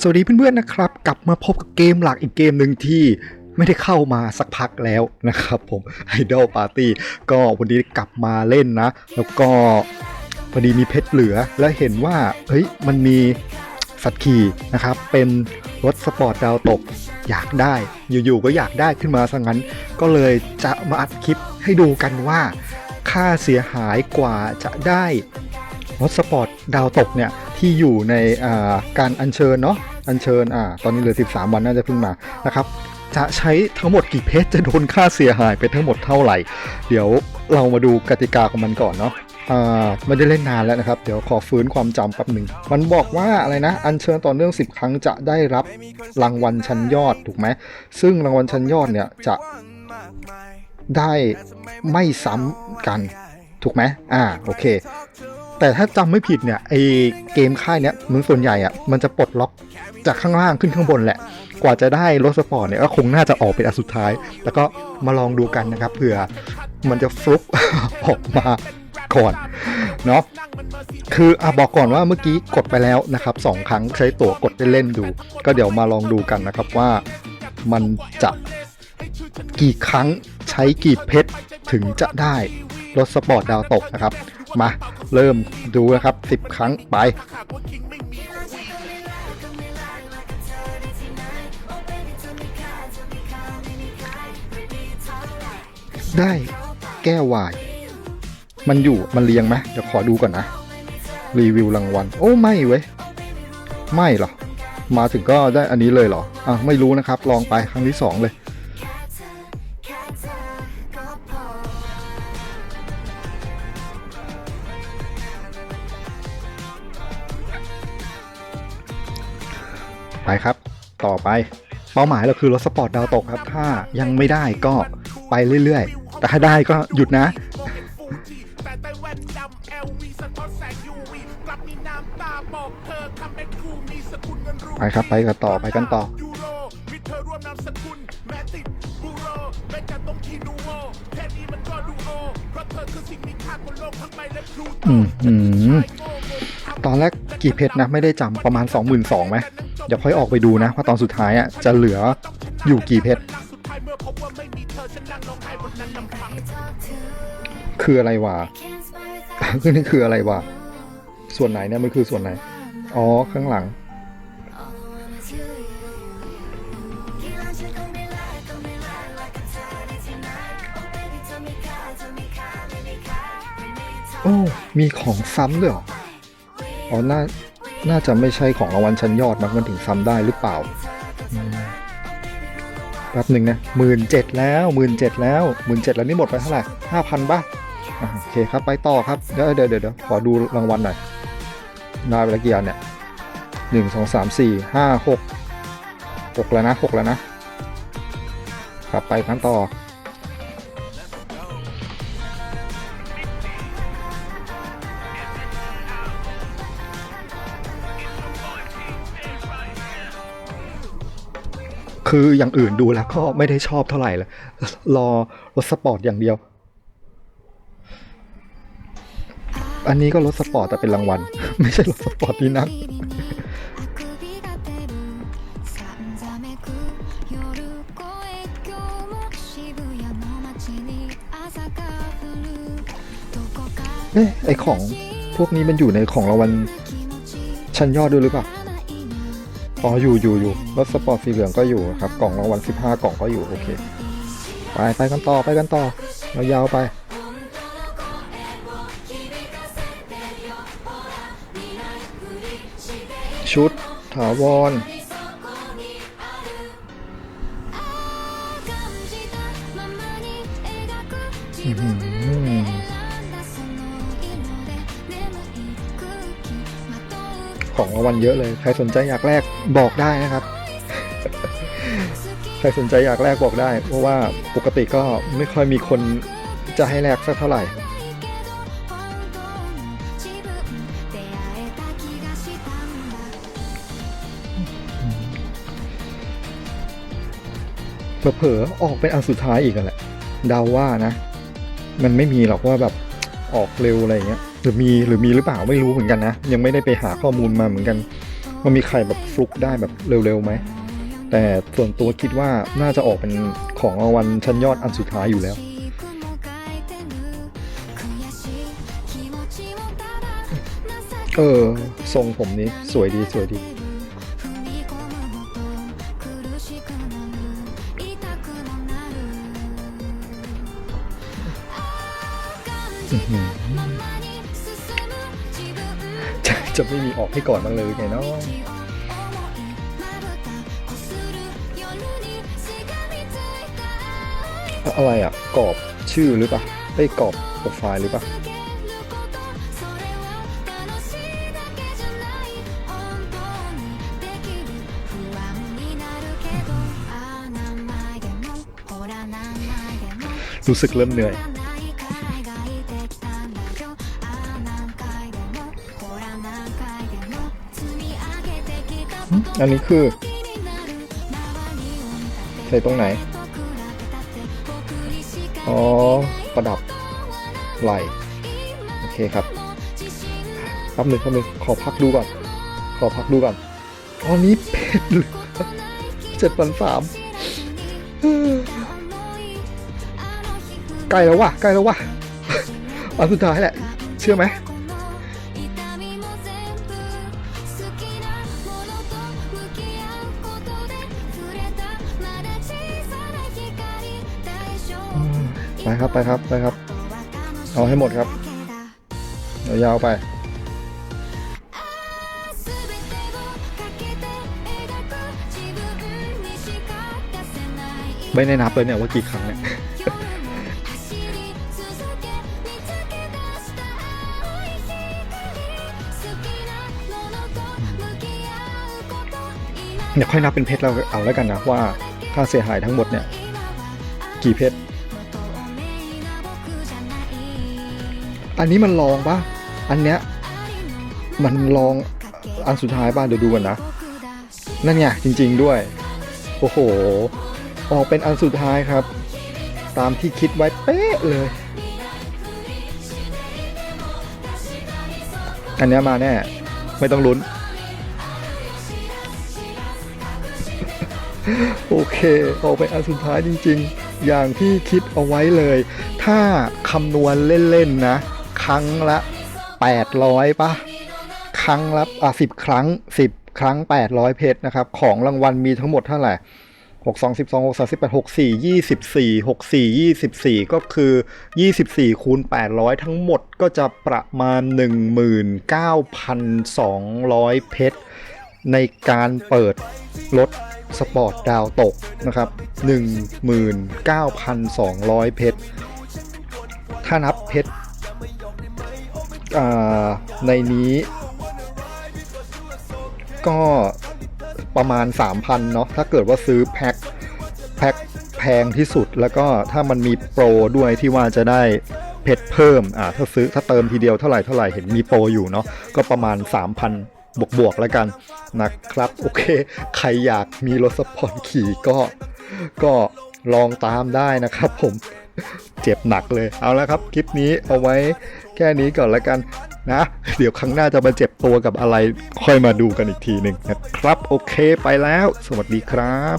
สวัสดีเพื่อนๆนะครับ กลับมาพบกับเกมหลักอีกเกมหนึ่งที่ไม่ได้เข้ามาสักพักแล้วนะครับผม Idol Party ก็วันนี้กลับมาเล่นนะ แล้วก็พอดีมีเพชรเหลือและเห็นว่าเฮ้ยมันมีสัตว์ขี่นะครับ เป็นรถสปอร์ตดาวตกอยากได้ อยู่ๆก็อยากได้ขึ้นมาซะงั้น ก็เลยจะมาอัดคลิปให้ดูกันว่า ค่าเสียหายกว่าจะได้รถสปอร์ตดาวตกเนี่ย ที่อยู่ในาการอัญเชิญเนาะอัญเชิญอ่าตอนนี้เหลือ 13 วันน่าจะเพิ่งมานะครับจะใช้ทั้งหมดกี่เพชจะโดนค่าเสียหายไปทั้งหมดเท่าไหร่ เดี๋ยวเรามาดูกติกาของมันก่อนเนาะอ่าไม่ได้เล่นนานแล้วนะครับ เดี๋ยวขอฟื้นความจำแป๊บหนึ่ง มันบอกว่าอะไรนะ อัญเชิญต่อเนื่อง 10 ครั้งจะได้รับรางวัลชั้นยอดถูกไหม ซึ่งรางวัลชั้นยอดเนี่ยจะได้ไม่ซ้ำกันถูกไหมอ่าโอเค แต่ถ้าจำไม่ผิดเนี่ยไอเกมค่ายเนี้ยมันส่วนใหญ่อะมันจะปลดล็อกจากข้างล่างขึ้นข้างบนแหละ กว่าจะได้รถสปอร์ตเนี่ยก็คงน่าจะออกเป็นอันสุดท้าย แล้วก็มาลองดูกันนะครับเผื่อมันจะฟลุกออกมาก่อนเนาะคืออะบอกก่อนว่าเมื่อกี้กดไปแล้วนะครับสองครั้งใช้ตั๋วกดเล่นๆดู ก็เดี๋ยวมาลองดูกันนะครับว่ามันจะกี่ครั้งใช้กี่เพชรถึงจะได้รถสปอร์ตดาวตกนะครับ มา เริ่มดูนะครับ 10 ครั้งไปได้แก้ววาย มันอยู่มันเรียงไหมเดี๋ยวขอดูก่อนนะ รีวิวรางวัล โอ้ ไม่เว้ย ไม่หรอ มาถึงก็ได้อันนี้เลยเหรอ อะ ไม่รู้นะครับ ลองไปครั้งที่สองเลย ไปครับ ต่อไปเป้าหมายเราคือรถสปอร์ตดาวตกครับ ถ้ายังไม่ได้ก็ไปเรื่อยๆ แต่ถ้าได้ก็หยุดนะไปครับไปกันต่อไปกันต่ออืมตอนแรกกี่เพชรนะ ไม่ได้จำประมาณ 2 2 0 0 0ไหม เดี๋ยวค่อยออกไปดูนะว่าตอนสุดท้ายอะจะเหลืออยู่กี่เพชรคืออะไรวะคือนี่คืออะไรวะส่วนไหนเนี่ยมันคือส่วนไหน อ๋อข้างหลัง โอ้ มีของซ้ำด้วยเหรอ อ๋อน่า น่าจะไม่ใช่ของรางวัลชั้นยอดมั้งมันถึงซ้ำได้หรือเปล่าแป๊บหนึ่งนะหมื่นเจ็ดแล้วหมื่นเจ็ดแล้วหมื่นเจ็ดแล้วนี่หมดไปเท่าไหร่ห้าพันป่ะโอเคครับไปต่อครับ เดี๋ยวเดี๋ยวเดี๋ยวขอดูรางวัลหน่อยได้ไปล้วกี่อันเนี่ยหนึ่งสองสามสี่ห้าหกหกแล้วนะหกแล้วนะครับไปกันต่อ คืออย่างอื่นดูแล้วก็ไม่ได้ชอบเท่าไหร่เลยรอรถสปอร์ตอย่างเดียว อันนี้ก็รถสปอร์ตแต่เป็นรางวัล ไม่ใช่รถสปอร์ตที่นั่งเอ๊ะไอของพวกนี้มันอยู่ในของรางวัลชั้นยอดด้วยหรือเปล่า อ๋ออยู่อยู่อยู่รถสปอร์ตสีเหลืองก็อยู่ครับ กล่องรางวัล15 กล่องก็อยู่โอเค ไปไปกันต่อไปกันต่อยาวไป ชุดถาวรอื้อ ของรางวัลเยอะเลย ใครสนใจอยากแลกบอกได้นะครับ ใครสนใจอยากแลกบอกได้ เพราะว่าปกติก็ไม่ค่อยมีคนจะให้แลกสักเท่าไหร่เผลอๆออกเป็นอันสุดท้ายอีกแหละเดาว่านะ มันไม่มีหรอกว่าแบบออกเร็วอะไรเงี้ย รือมีหรือมีหรือเปล่าไม่รู้เหมือนกันนะ ยังไม่ได้ไปหาข้อมูลมาเหมือนกันมันมีใครแบบฟลุกได้แบบเร็วๆไหมแต่ส่วนตัวคิดว่าน่าจะออกเป็นของรางวัลชั้นยอดอันสุดท้ายอยู่แล้วเออทรงผมนี้สวยดีสวยดี อือ จะไม่มีออกให้ก่อนบ้างเลยไงเนาะอะไรอะกรอบชื่อหรือปล่าไอ้กรอบโปรไฟล์หรือปล่ารู้สึกเริ่มเหนื่อย อันนี้คือ ใส่ตรงไหน อ๋อ ประดับไหลโอเคครับแป๊บหนึ่งแป๊บหนึ่งขอพักดูก่อน ขอพักดูก่อนอ๋อนี้เป็ดเหลือเจ็ดพันสามใกล้แล้วว่ะใกล้แล้วว่ะอันสุดท้ายแหละ เชื่อไหม ไปครับไปครับไปครับ เอาให้หมดครับยาวไป ไม่ได้นับเลยเนี่ยว่ากี่ครั้งเนี่ยเดี๋ยวค่อยนับเป็นเพชรเราเอาแล้วกันนะว่าค่าเสียหายทั้งหมดเนี่ย กี่เพชร อันนี้มันลองปะอันเนี้ยมันลองอันสุดท้ายป่ะเดี๋ยวดูกันนะ นั่นไงจริง ๆด้วย โอ้โห ออกเป็นอันสุดท้ายครับ ตามที่คิดไว้เป๊ะเลย อันเนี้ยมาแน่ ไม่ต้องลุ้น โอเค ออกเป็นอันสุดท้ายจริง ๆ อย่างที่คิดเอาไว้เลย ถ้าคำนวณเล่น ๆ นะ ครั้งละ800ปะครั้งละอะ10ครั้ง 10 ครั้ง 800 เพชรนะครับ ของรางวัลมีทั้งหมดเท่าไหร่6 2 12 6 3 8 6 4 24 6 4 24 ก็คือ 24 คูณ 800 ทั้งหมดก็จะประมาณ 19,200 เพชร ในการเปิดรถสปอร์ตดาวตกนะครับ 19,200 เพชร ถ้านับเพชร ในนี้ ก็ประมาณ 3,000เนาะถ้าเกิดว่าซื้อแพ็คแพ็คแพงที่สุดแล้วก็ถ้ามันมีโปรด้วยที่ว่าจะได้เพชรเพิ่มอ่าถ้าซื้อถ้าเติมทีเดียวเท่าไหร่เท่าไหร่เห็นมีโปรอยู่เนาะก็ประมาณ 3,000บวกบวกแล้วกันนะครับ โอเค ใครอยากมีรถสปอร์ตขี่ก็ก็ลองตามได้นะครับผม เจ็บหนักเลย เอาละครับ คลิปนี้เอาไว้แค่นี้ก่อนแล้วกันนะ เดี๋ยวครั้งหน้าจะมาเจ็บตัวกับอะไร ค่อยมาดูกันอีกทีหนึ่งนะครับ โอเคไปแล้ว สวัสดีครับ